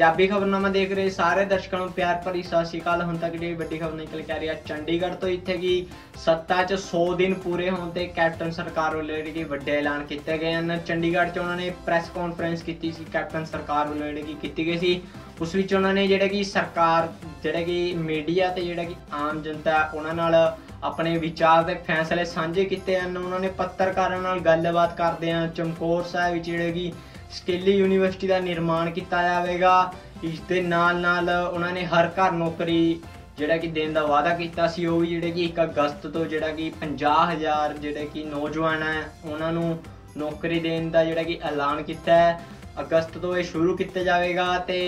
ਪੰਜਾਬੀ ਖਬਰਨਾਮਾ ਦੇਖ ਰਹੇ ਸਾਰੇ ਦਰਸ਼ਕਾਂ ਨੂੰ ਪਿਆਰ ਭਰੀ ਸਤਿ ਸ਼੍ਰੀ ਅਕਾਲ। ਹੁਣ ਤੱਕ ਜਿਹੜੀ ਵੱਡੀ ਖਬਰ ਨਿਕਲ ਕੇ ਆ ਰਹੀ ਹੈ ਚੰਡੀਗੜ੍ਹ ਤੋਂ ਇੱਥੇ ਕੀ ਸੱਤਾ 'ਚ 100 ਦਿਨ ਪੂਰੇ ਹੋਣ ਤੇ ਕੈਪਟਨ ਸਰਕਾਰ ਵੱਲੋਂ ਜਿਹੜੇ ਕਿ ਵੱਡੇ ਐਲਾਨ ਕੀਤੇ ਗਏ ਹਨ। ਚੰਡੀਗੜ੍ਹ 'ਚ ਉਹਨਾਂ ਨੇ ਪ੍ਰੈਸ ਕਾਨਫਰੰਸ ਕੀਤੀ ਸੀ, ਕੈਪਟਨ ਸਰਕਾਰ ਵੱਲੋਂ ਜਿਹੜੀ ਕਿ ਕੀਤੀ ਗਈ ਸੀ। ਉਸ ਵਿੱਚ ਉਹਨਾਂ ਨੇ ਜਿਹੜਾ ਕਿ ਸਰਕਾਰ, ਜਿਹੜਾ ਕਿ ਮੀਡੀਆ ਤੇ ਜਿਹੜਾ ਕਿ ਆਮ ਜਨਤਾ ਉਹਨਾਂ ਨਾਲ ਆਪਣੇ ਵਿਚਾਰ ਤੇ ਫੈਸਲੇ ਸਾਂਝੇ ਕੀਤੇ ਹਨ। ਉਹਨਾਂ ਨੇ ਪੱਤਰਕਾਰਾਂ ਨਾਲ ਗੱਲਬਾਤ ਕਰਦੇ ਹਨ ਚਮਕੌਰ ਸਾਹਿਬ ਵਿੱਚ ਜਿਹੜੇ ਕਿ ਸਕਿੱਲੀ ਯੂਨੀਵਰਸਿਟੀ ਦਾ ਨਿਰਮਾਣ ਕੀਤਾ ਜਾਵੇਗਾ। ਇਸ ਦੇ ਨਾਲ ਨਾਲ ਉਹਨਾਂ ਨੇ ਹਰ ਘਰ ਨੌਕਰੀ ਜਿਹੜਾ ਕਿ ਦੇਣ ਦਾ ਵਾਅਦਾ ਕੀਤਾ ਸੀ, ਉਹ ਵੀ ਜਿਹੜੇ ਕਿ 1 ਅਗਸਤ ਤੋਂ ਜਿਹੜਾ ਕਿ 50000 ਜਿਹੜੇ ਕਿ ਨੌਜਵਾਨ ਹੈ, ਉਹਨਾਂ ਨੂੰ ਨੌਕਰੀ ਦੇਣ ਦਾ ਜਿਹੜਾ ਕਿ ਐਲਾਨ ਕੀਤਾ ਹੈ। ਅਗਸਤ ਤੋਂ ਇਹ ਸ਼ੁਰੂ ਕੀਤਾ ਜਾਵੇਗਾ ਤੇ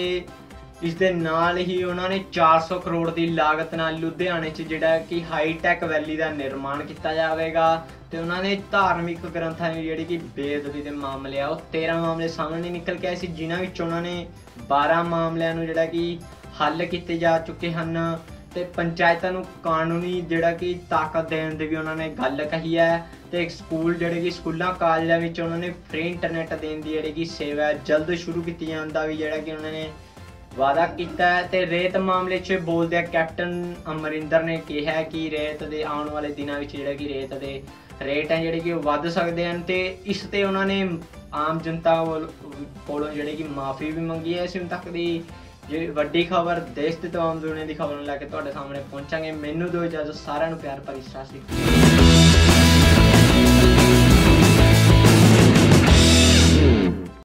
ਇਸ ਦੇ ਨਾਲ ਹੀ ਉਹਨਾਂ ਨੇ 400 ਕਰੋੜ ਦੀ ਲਾਗਤ ਨਾਲ ਲੁਧਿਆਣੇ 'ਚ ਜਿਹੜਾ ਕਿ ਹਾਈ ਟੈਕ ਵੈਲੀ ਦਾ ਨਿਰਮਾਣ ਕੀਤਾ ਜਾਵੇਗਾ ਤੇ ਉਹਨਾਂ ਨੇ ਧਾਰਮਿਕ ਗ੍ਰੰਥਾਂ ਦੀ ਜਿਹੜੀ ਕਿ ਬੇਅਦਬੀ ਦੇ ਮਾਮਲੇ ਆ, ਉਹ 13 ਮਾਮਲੇ ਸਾਹਮਣੇ ਨਿਕਲ ਕੇ ਆਏ ਸੀ, ਜਿਨ੍ਹਾਂ ਵਿੱਚ ਉਹਨਾਂ ਨੇ 12 ਮਾਮਲਿਆਂ ਨੂੰ ਜਿਹੜਾ ਕਿ ਹੱਲ ਕੀਤੇ ਜਾ ਚੁੱਕੇ ਹਨ ਤੇ ਪੰਚਾਇਤਾਂ ਨੂੰ ਕਾਨੂੰਨੀ ਜਿਹੜਾ ਕਿ ਤਾਕਤ ਦੇਣ ਦੀ ਵੀ ਉਹਨਾਂ ਨੇ ਗੱਲ ਕਹੀ ਹੈ ਤੇ ਸਕੂਲ ਜਿਹੜੇ ਕਿ ਸਕੂਲਾਂ, ਕਾਲਜਾਂ ਵਿੱਚ ਉਹਨਾਂ ਨੇ ਫ੍ਰੀ ਇੰਟਰਨੈਟ ਦੇਣ ਦੀ ਜਿਹੜੀ ਕਿ ਸੇਵਾ ਜਲਦ ਸ਼ੁਰੂ ਕੀਤੀ ਜਾਣ ਦਾ ਵੀ ਜਿਹੜਾ ਕਿ ਉਹਨਾਂ ਨੇ ਵਾਅਦਾ ਕੀਤਾ ਹੈ ਤੇ ਰੇਤ ਮਾਮਲੇ 'ਚ ਬੋਲਦਿਆਂ ਕੈਪਟਨ ਅਮਰਿੰਦਰ ਨੇ ਕਿਹਾ ਕਿ ਰੇਤ ਦੇ ਆਉਣ ਵਾਲੇ ਦਿਨਾਂ ਵਿੱਚ ਜਿਹੜਾ ਕਿ ਰੇਤ ਦੇ ਰੇਟ ਹੈ ਜਿਹੜੇ ਕਿ ਉਹ ਵੱਧ ਸਕਦੇ ਹਨ ਤੇ ਇਸ ਤੇ ਉਹਨਾਂ ਨੇ ਆਮ ਜਨਤਾ ਵੱਲ- ਕੋਲੋਂ ਜਿਹੜੇ ਕਿ ਮਾਫੀ ਵੀ ਮੰਗੀ ਹੈ। ਇਸ ਹੁਣ ਤੱਕ ਦੀ ਜਿਹੜੀ ਵੱਡੀ ਖਬਰ ਦੇਸ਼ ਤੇ ਤਮਾਮ ਦੁਨੀਆ ਦੀ ਖਬਰ ਨੂੰ ਲੈ ਕੇ ਤੁਹਾਡੇ ਸਾਹਮਣੇ ਪਹੁੰਚਾਂਗੇ। ਮੈਨੂੰ ਦਿਓ ਇਜਾਜ਼ਤ, ਸਾਰਿਆਂ ਨੂੰ ਪਿਆਰ ਭਰੀ ਸਤਿ ਸ਼੍ਰੀ ਅਕਾਲ।